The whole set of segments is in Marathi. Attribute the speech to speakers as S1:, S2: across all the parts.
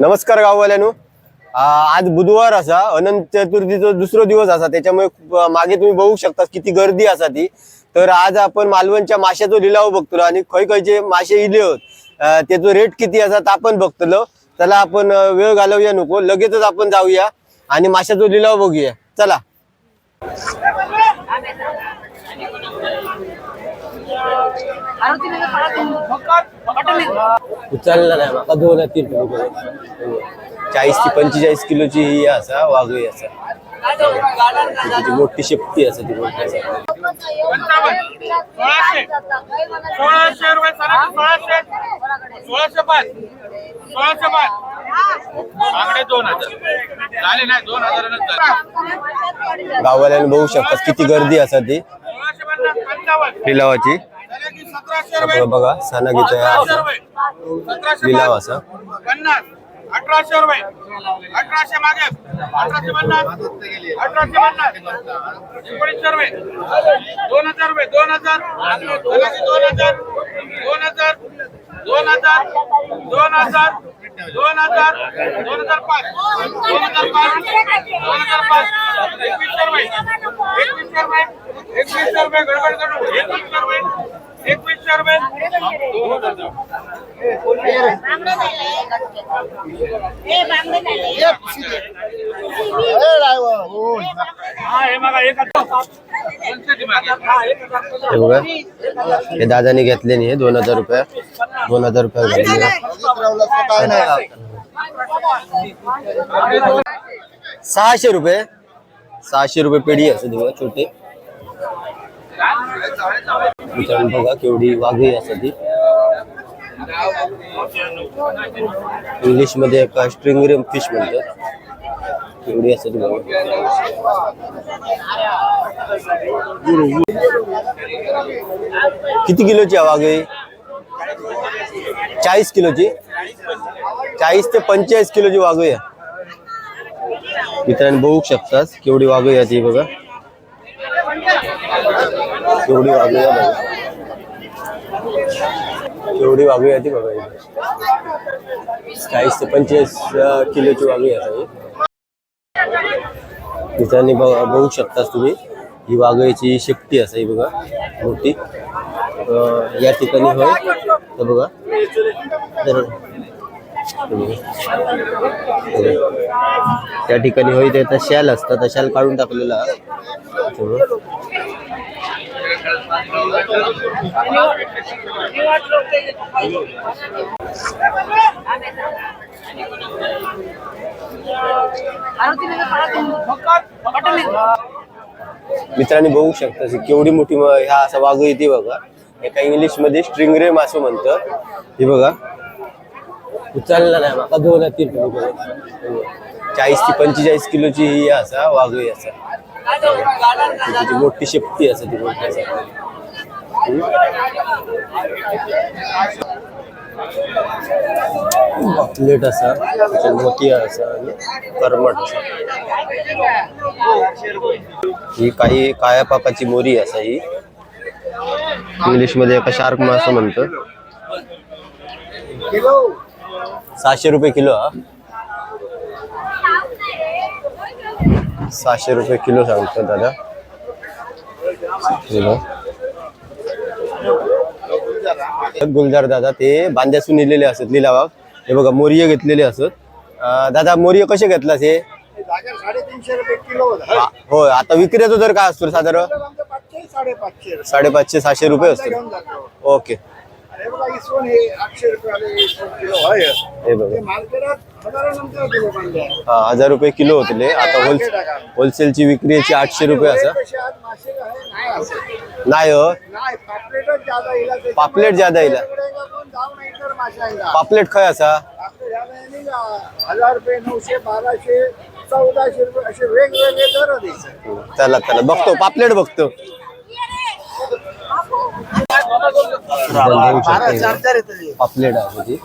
S1: नमस्कार गाववाल्यानो. आज बुधवार असा अनंत चतुर्थीचा दुसरो दिवस असा त्याच्यामुळे मागे तुम्ही बघू शकता किती गर्दी असा ती. तर आज आपण मालवणच्या माशाचो लिलाव बघतलो आणि खय खयचे मासे इले होत. त्याचो रेट किती असा ता आपण बघतलो. चला आपण वेळ घालवूया नको लगेचच आपण जाऊया आणि माशाचो लिलाव बघूया. चला. उचलला नाही माका दोन तीन चाळीस ते पंचेचाळीस किलोची ही असा वाघळी असा. तिची मोठी शेपटी असा ती मोठी असा.
S2: सोळाशे रुपये सोळाशे सोळाशे पाच सोळाशे पाच आकडे दोन हजार झाले नाही दोन हजारानंच झाले
S1: गाववाल्याने बघू शकतात किती गर्दी असा ती. लिलावाची. बघा
S2: रुपये सतराशे
S1: लिलाव असा.
S2: अठराशे रुपये. अठराशे मागे अठराशे पन्नास अठराशे पन्नास एकोणीसशे रुपये. दोन हजार रुपये दोन हजार दोन हजार दोन हजार दोन हजार दोन हजार दोन हजार दोन हजार पाच दोन हजार पाच दोन हजार पाच एकवीसशे रुपये. दोनशे मागे हा
S1: दादाने दोन हज़ार रुपये. दोन हज़ार रुपये सहाशे रुपये. सहाशे रुपये पेढी असते बघा छोटे. मित्रांनो बघा केवढी वाघही असते ती. इंग्लिशमध्ये एका स्ट्रिंगरेम फिश म्हणतात. केवढी असते ती बघा. किती किलोची आहे चाळीस किलोची? चाळीस ते पंचेचाळीस किलोची वाघही आहे. मित्रांनो बघू शकतात केवढी वाघ याची ती बघा. केवढी वाघ या बघा. केवढी वाघ या ती बघा चाळीस ते पंचेचाळीस किलोची वाघ आहे ही. मित्रांनी बघू शकता तुम्ही ही वाघयाची शेपटी असा ही बघा मोठी. या ठिकाणी होय. तर बघा. तर बघा. त्या ठिकाणी होई त्याचा शॅल असतं तर शॅल काढून टाकलेला. मित्रांनी बघू शकता केवढी मोठी ह्या असा वाघ येते बघा. एका इंग्लिशमध्ये स्ट्रिंगरे असं म्हणतं. हे बघा. उचलला नाही माका दोन तीन किलो. चाळीस ते पंचेचाळीस किलोची ही असा वाघही असा. त्याची मोठी शेपटी असा ती मोठी असा. प्लेट असा मोठी असा आणि करमट असा. ही काही काळ्या पाकाची मोरी असा ही. इंग्लिशमध्ये एका शार्क असं म्हणतं. सहाशे रुपये किलो हा. सहाशे रुपये किलो सांगतो दादा. बघ. गुलजार दादा ते बांध्यासून नेलेले असत लिलावाक हे बघा मोरिये घेतलेले असत. दादा मोरिये कसे घेतलास हे?
S3: किलो
S1: हा, आता विक्रीचा दर काय असतो साधारण?
S3: साडेपाचशे
S1: साडेपाचशे. सहाशे रुपये असतो ओके.
S3: हे
S1: हे बघा. हा हजार रुपये किलो होते आता होल होलसेलची विक्री याची आठशे रुपये असा.
S3: नाही
S1: हो. पापलेट ज्यादा
S3: का?
S1: पापलेट खय असा?
S3: हजार रुपये नऊशे बाराशे चौदाशे रुपये असे वेगवेगळे दर
S1: चला चला. बघतो. पापलेट बघतो. पापलेट आहे ती.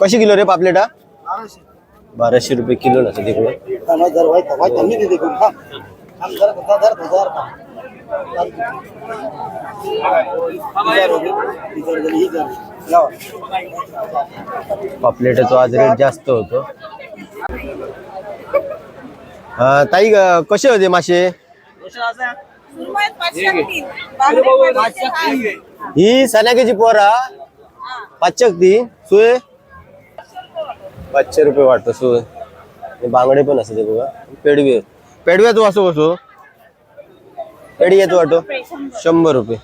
S1: कशी किलो रे पापलेट
S3: बाराशे.
S1: रुपये किलो ना तिकडे. पापलेटाचा आज रेट जास्त होतो. ताई कसे होते मासे? ही. सनाक्याची पोरा. पाचशे तीन. सुय. पाचशे रुपये वाटतं सुय. हे बांगडे पण असते ते बघा. पेडवे पेडव्या तू असो कसो पेडी येतो वाटो. शंभर रुपये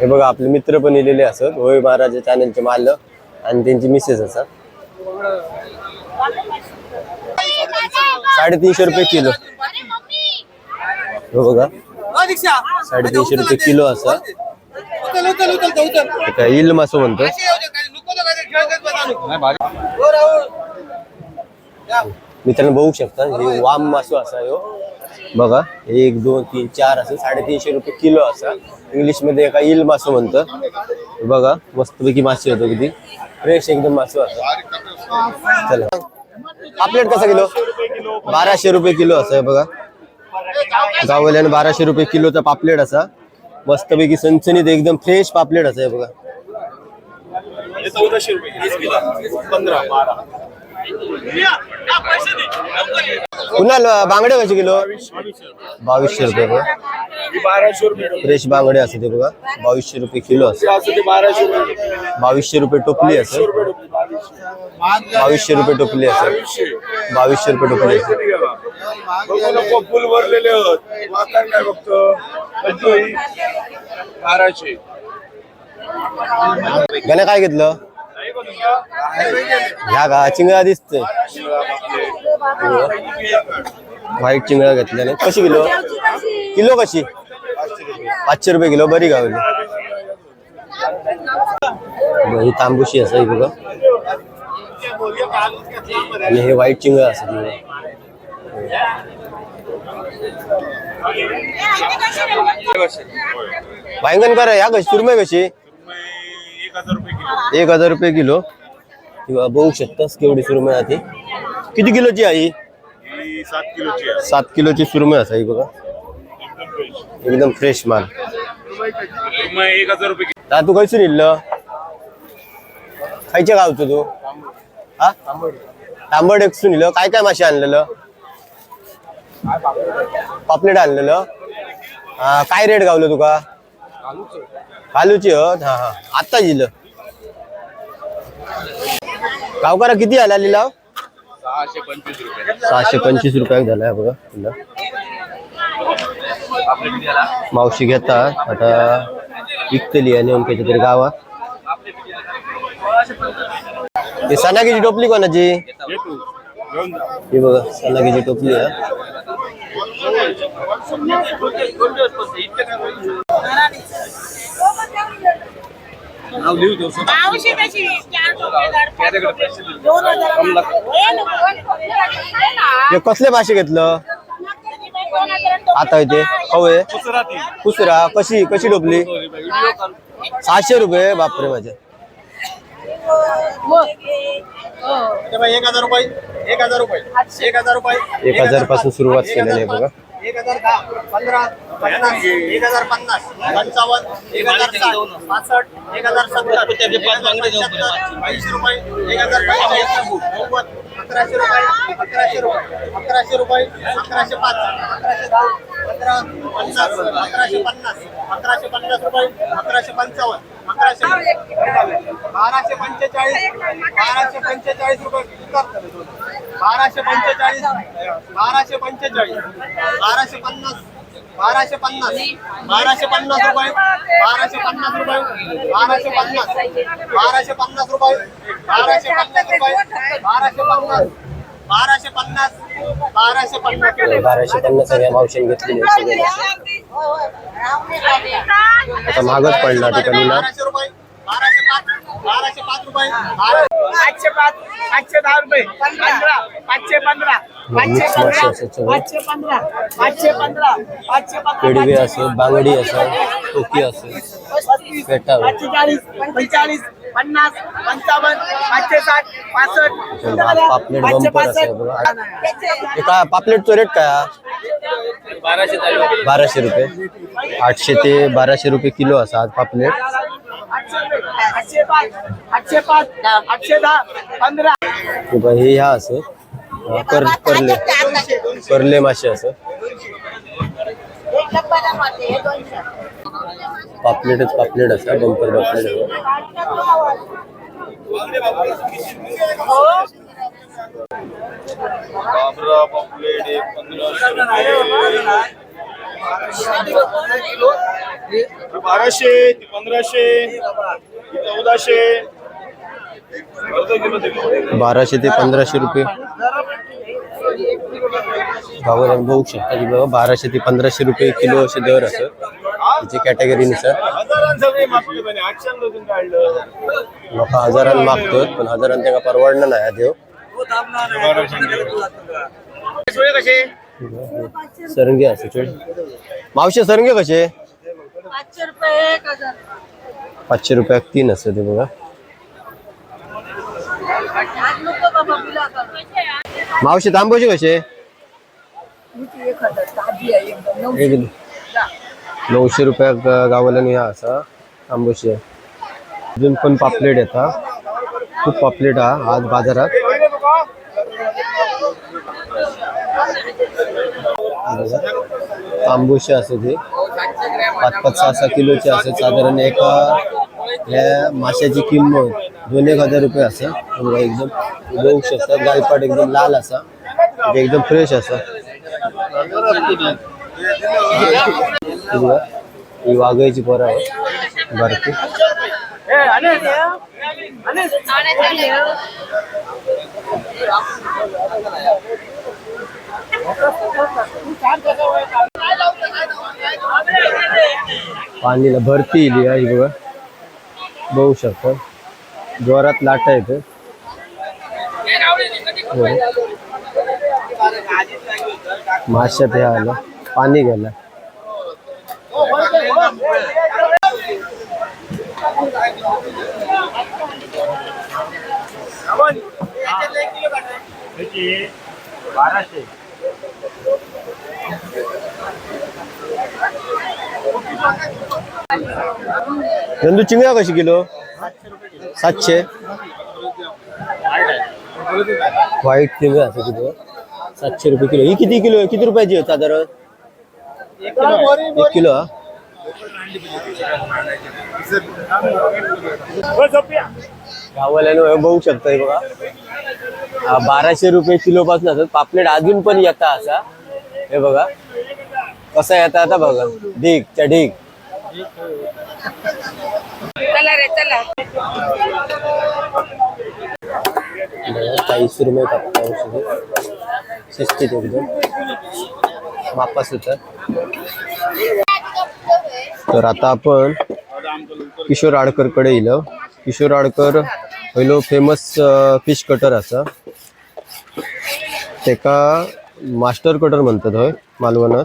S1: हे बघा आपले मित्र पण इलेले असत. होय महाराज चॅनलचे मालक आणि त्यांची मिसेस असतात. साडेतीनशे रुपये किलो. हे बघा. साडेतीनशे रुपये किलो असं. हे काय इल मासो म्हणतो? मित्रांनो बघू शकता हे वाम मासो असा ह्यो बघा एक दोन तीन चार असं साडेतीनशे रुपये किलो असा. इंग्लिशमध्ये एका इल मासो म्हणतं. हे बघा मस्तपैकी मासे होतो किती. फ्रेश एकदम मासो असा. चला. पापलेट कसा किलो? बाराशे रुपये किलो असं बघा. गावल्याने बाराशे रुपये किलोचा पापलेट असा. मस्तपैकी सनसनीत एकदम फ्रेश पापलेट असा आहे बघा.
S2: चौदाशे रुपये पंधरा बारा.
S1: पुन्हा बांगडे कसे किलो? बावीसशे रुपये
S2: बाराशे रुपये
S1: फ्रेश बांगडे असते ते बघा. बावीसशे रुपये किलो असं.
S2: असं ते बाराशे रुपये
S1: बावीसशे रुपये टोपली असं. बावीसशे रुपये टोपली असं. बावीसशे रुपये टोपली असं.
S2: बघू नको फुल भरलेले होत वाकार काय बघतो पंचोई बाराशे.
S1: गण्या काय घेतलं? ह्या का? चिंगळा दिसतोय. व्हाईट चिंगळा घेतल्याने कशी किलो? किलो कशी? पाचशे रुपये किलो. बरी गावली. ही तांबुशी असं बघा. आणि हे व्हाईट चिंगळा असं. वांगण करा या कशी? सुरमय कशी?
S2: एक हजार रुपये किलो.
S1: किंवा बघू शकतास केवढी सुरमय आहे ती. किती किलोची आहे
S2: सात किलोची
S1: सात किलोची सुरमय असा ही बघा. एकदम फ्रेश माल.
S2: एक हजार रुपये दा
S1: तू खयसून इल्ल खायच्या गावचं तू? हा? तांबड. एकसून इल्ल काय काय मासे आणलेलं? पापलेट आणलेलं. हा, काय रेट गावलं तुका? कालूची हो? हा हा. आत्ता जिल गावकारा किती आला लिलाव?
S2: सहाशे पंचवीस रुपये
S1: सहाशे पंचवीस रुपयाक झालाय बघा तुला मावशी घेता आता विकतली आणि अमक्याच्या तरी गावात. ते सनाकीची टोपली कोणाची?
S2: येतो
S1: ही बघा सनाकीची टोपली आहे.
S4: चार रुपये दोन हजार
S1: हे कसले मासे घेतलं? आता इथे. हवे कुसरा कशी कशी टोपली? सहाशे रुपये. बापरे माझ्या
S3: एक हजार रुपये एक हजार रुपये. एक हजार रुपये.
S1: एक हजारपासून सुरुवात केलेली आहे बघा.
S3: एक हजार दहा पंधरा पन्नास एक हजार पन्नास पंचावन्न एक हजार साठ पासष्ट एक हजार सत्तर एक पंच्याहत्तर ऐंशी रुपये एक हजार नव्वद अकराशे रुपये अकराशे रुपये अकराशे रुपये अकराशे पाच अकराशे दहा पन्नास अकराशे पन्नास अकराशे पन्नास रुपये अकराशे पंचावन्न अकराशे बाराशे पंचेचाळीस बाराशे पंचेचाळीस रुपये बाराशे पंचेचाळीस बाराशे पंचेचाळीस बाराशे पन्नास. बाराशे पन्नास. बाराशे पन्नास रुपये. बाराशे पन्नास रुपये. बाराशे पन्नास. बाराशे पन्नास रुपये. बाराशे पन्नास रुपये. बाराशे पन्नास. बाराशे पन्नास. बाराशे पन्नास.
S1: बाराशे पन्नास सगळ्या मावशीने घेतलेली आता महागच पडला ठिकाणी ना
S3: बाराशे रुपये. बाराशे पाच. बाराशे पाच रुपये.
S5: पाचशे पाच पाचशे दहा रुपये. पंधरा. पाचशे पंधरा. पाचशे
S1: मिक्स मासे
S5: पंधरा
S1: असतात सगळे.
S5: पाचशे पंधरा पाचशे पंधरा पाचशे पंधरा
S1: पेडवे असं बांगडी असं टोकी असं पेटा
S5: पाचशे चाळीस पंचेचाळीस पन्नास पंचावन्न पाचशे साठ पासष्ट.
S1: पापलेट बंपर असं बघा. हे काय पापलेटचा रेट काय हा? बाराशे रुपये. आठशे ते बाराशे रुपये किलो असा आज पापलेट.
S5: आठशे पाच आठशे पाच आठशे दहा पंधरा.
S1: हे ह्या असं. अं, कर करले करले मासे असं. पापलेटच पापलेट असा बंपर पापलेट असं.
S2: बाराशे ते पंधराशे.
S1: बाराशे ते पंधराशे रुपये. गावाला बघू शकता की बाबा बाराशे ते पंधराशे रुपये किलो असे दर असं. त्याची कॅटेगरीनुसार
S2: हजारां
S1: लोक हजारान मागतात पण हजारान त्यांना परवडणं नाही हा देव. सरंगे असं मावशे सरंगे कसे?
S4: पाचशे रुपये एक हजार
S1: पाचशे रुपयाक तीन असं ते बघा
S4: आज नको बाबा बिला करू.
S1: मावशे तांबोशे कसे
S5: एक हजार ताजी आहे एकदम
S1: एक नऊशे रुपया गावाला ह्या असा तांबोशी आहे अजून पण पापलेट येतात खूप पापलेट हा आज बाजारात. तांबोशी असं ते. पाच पाच सहा सहा किलोचे असं साधारण एका ह्या माशाची किंमत दोन एक हजार रुपये असं. बघा एकदम बघू शकता गायपाट एकदम लाल असा. म्हणजे एकदम फ्रेश असा. ही ही वाघायची पोरं आहे पाणीला भरती इली आहे बघा. बघू शकता. जोरात लाट येते माशात हे आलं. पाणी गेलं. नंदू चिंगळा कशी किलो? सातशे. व्हाईट चिंगळा असं किलो. सातशे रुपये किलो. ही किती किलो आहे? किती रुपयाची आहे साधारण? एक किलो हा? गावाला बघू शकता हे बघा. हा, बाराशे रुपये किलो पासून असत पापलेट अजून पण येता असा. हे बघा. कसा येता आता बघा. ढीक च्या ढीक
S4: चला रे चला.
S1: चाळीस रुपये कापता शिस्तीत एकदम. वापस होतं तर आता आपण किशोर आडकरकडे येलो किशोर आडकर पहिलो फेमस फिश कटर असा. तेका मास्टर कटर म्हणतात होय मालवणात.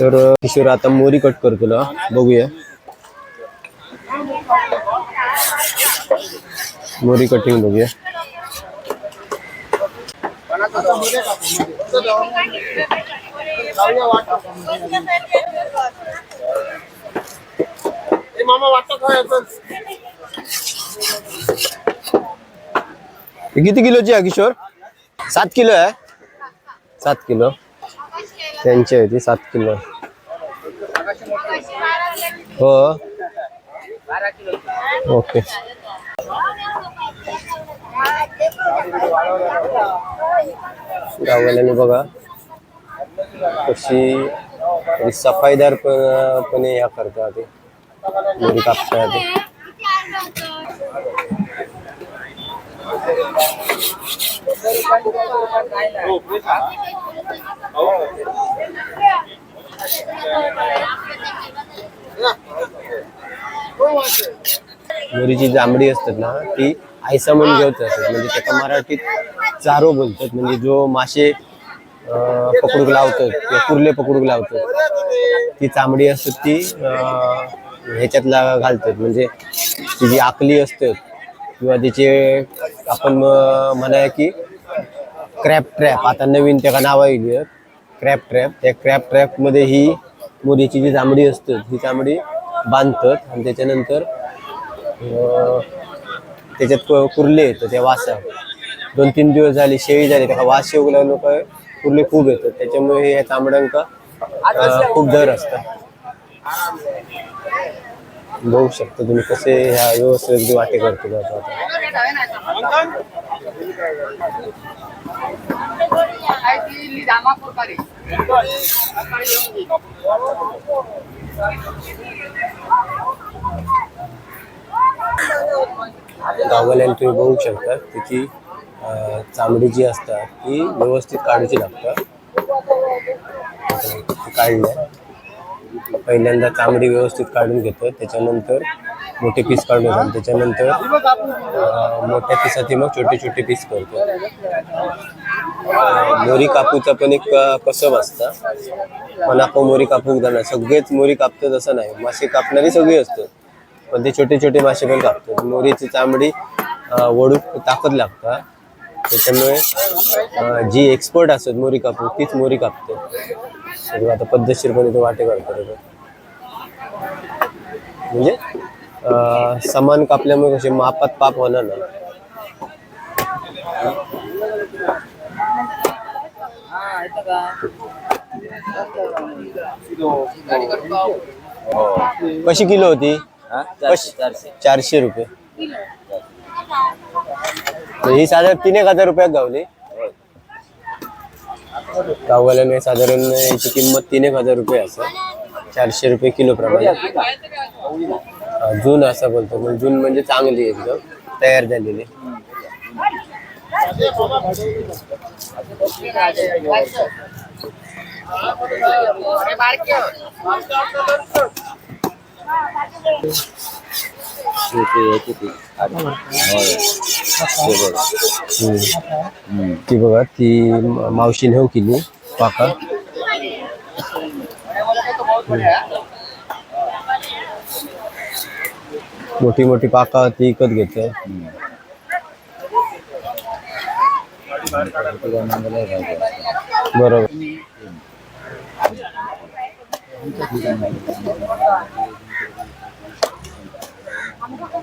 S1: तर किशोर आता मोरी कट करतलो बघूया. मोरी कटिंग हे किती किलोची आहे किशोर? सात किलो आहे सात किलो। त्यांची आहे ती सात किलो। हो। ओके। गाववाल्याने बघा कशी सफाईदार पण पणे ह्या करतात ते मुरी कापतात ते. मुरीची जांभडी असतात ना ती आयसा म्हणून घेत असतात म्हणजे त्याचा मराठीत चारो बोलतात. म्हणजे जो मासे पकडूक लावतात किंवा कुर्ले पकडूक लावतात ती चांबडी असतात ती ह्याच्यातला घालतात. म्हणजे ती जी आकली असतात किंवा तिचे आपण म- की क्रॅप ट्रॅप. आता नवीन त्याला नाव येईल क्रॅप ट्रॅप. त्या क्रॅप ट्रॅपमध्ये ही मोरीची जी चांबडी असतात ही चांबडी बांधतात. आणि त्याच्यानंतर त्याच्यात कुर्ले येतं त्या वासा. दोन तीन दिवस झाले शेळी झाली त्याला वास येऊ लागलो काय कुर्ले खूप येतात. त्याच्यामुळे या तांबड्यांक खूप दर असतात. बघू शकता तुम्ही कसे ह्या व्यवस्थित अगदी वाटे करतो जातो आता गावाल्यान तुम्ही बघू शकता त्याची चामडी जी असतात ती व्यवस्थित काढूची लागतात. ती काढल्या. पहिल्यांदा चामडी व्यवस्थित काढून घेतो त्याच्यानंतर मोठे पीस काढून घेतात. त्याच्यानंतर मोठ्या पिसाचे मग छोटे छोटे पीस करतो मोरी कापूचा पण एक कसब असता. पण आपण मोरी कापूक जाणार सगळेच मोरी कापतात असं नाही. मासे कापणारी सगळी असतात. पण ते छोटे छोटे मासे पण कापतात. मोरीची चामडी अं, वडूक ताकद लागता त्याच्यामुळे जी एक्सपर्ट असतात मोरी कापू तीच मोरी सगळं आता पद्धतशीरपणे तो वाटे करतात. आता. म्हणजे समान कापल्यामुळे कसे मापात पाप होणार ना कशी किलो होती? कशी- चारशे रुपये. तर ही साधारण तीन एक हजार रुपयात गावली. गाववाल्याने साधारण याची किंमत तीन एक हजार रुपये असा. चारशे रुपये किलो प्रमाणे. जून असा बोलतो. पण जून म्हणजे चांगली एकदम. तयार झालेली. ती बघा म- मावशीने हो केली पाका पाका? ती विकत घेते बरोबर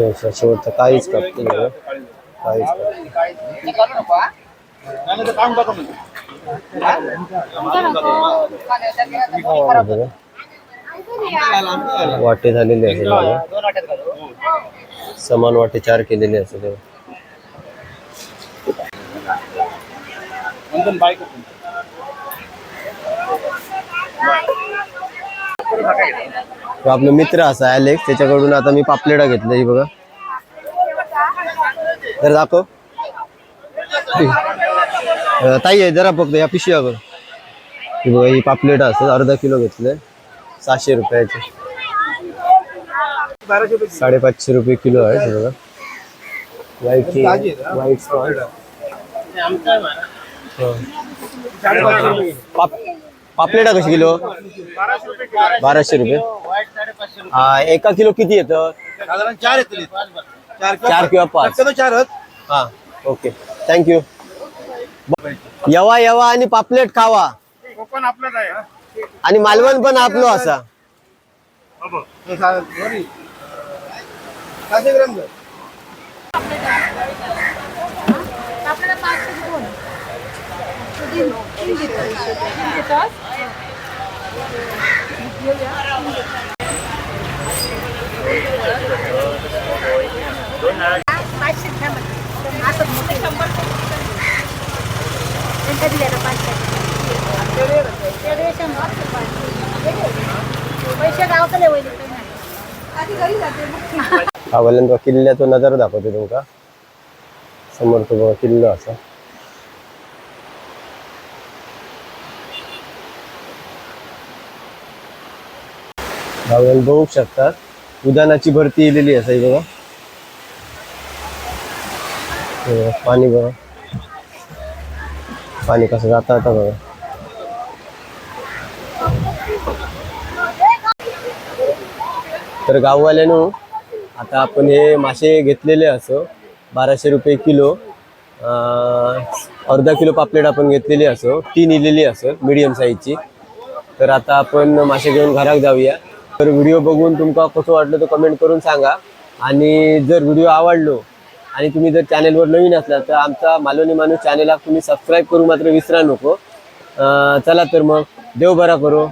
S1: असं शेवटचं काहीच कापते बघा. काहीच कापते हे बघा. वाटे झालेले असेल बघा. समान वाटे चार केलेले असेल तेव्हा. तो आपला मित्र असा अलेक्स त्याच्याकडून आता मी पापलेटा घेतलं ही बघा. तर दाखव. ताई आहे जरा फक्त या पिशव्या बघ ही बघा ही पापलेटा असतात अर्धा किलो घेतलंय सहाशे रुपयाचे. साडेपाचशे रुपये किलो आहे हे बघा. व्हाईट व्हाईट हो. पाप पापलेटा कशी किलो? बाराशे रुपये. हा एका किलो किती येतं?
S2: साधारण चार येतील. चार
S1: चार किंवा पाच.
S2: चारच
S1: हा ओके. थँक्यू यवा यवा आणि पापलेट खावा.
S2: कोकण आपलंच आहे
S1: आणि मालवण पण आपलो असा.
S2: ग्राम द्या.
S4: पाचशे घ्या असं मोठे शंभर पाचशे शंभर पैसे गावतले वैले आधी
S1: किल्ल्याचो नजारा दाखवते तुमका समोर तो किल्लो असा गावल्याला बघू शकतात. उदानाची भरती इलेली असाय बघा पाणी बघा. पाणी कसं जाता आता बघा. तर गाववाल्यानं आता आपण हे मासे घेतलेले असो. बाराशे रुपये किलो अर्धा किलो पापलेट आपण घेतलेली असो. तीन इलेली असो मीडियम साईजची तर आता आपण मासे घेऊन घरात जाऊया. तर व्हिडिओ बघून तुमका कसं वाटलं तर कमेंट करून सांगा. आणि जर व्हिडिओ आवडलो आणि तुम्ही जर चॅनेलवर नवीन असला तर आमचा मालवणी माणूस चॅनेलला तुम्ही सबस्क्राईब करू मात्र विसरा नको. चला तर मग देव बरा करो.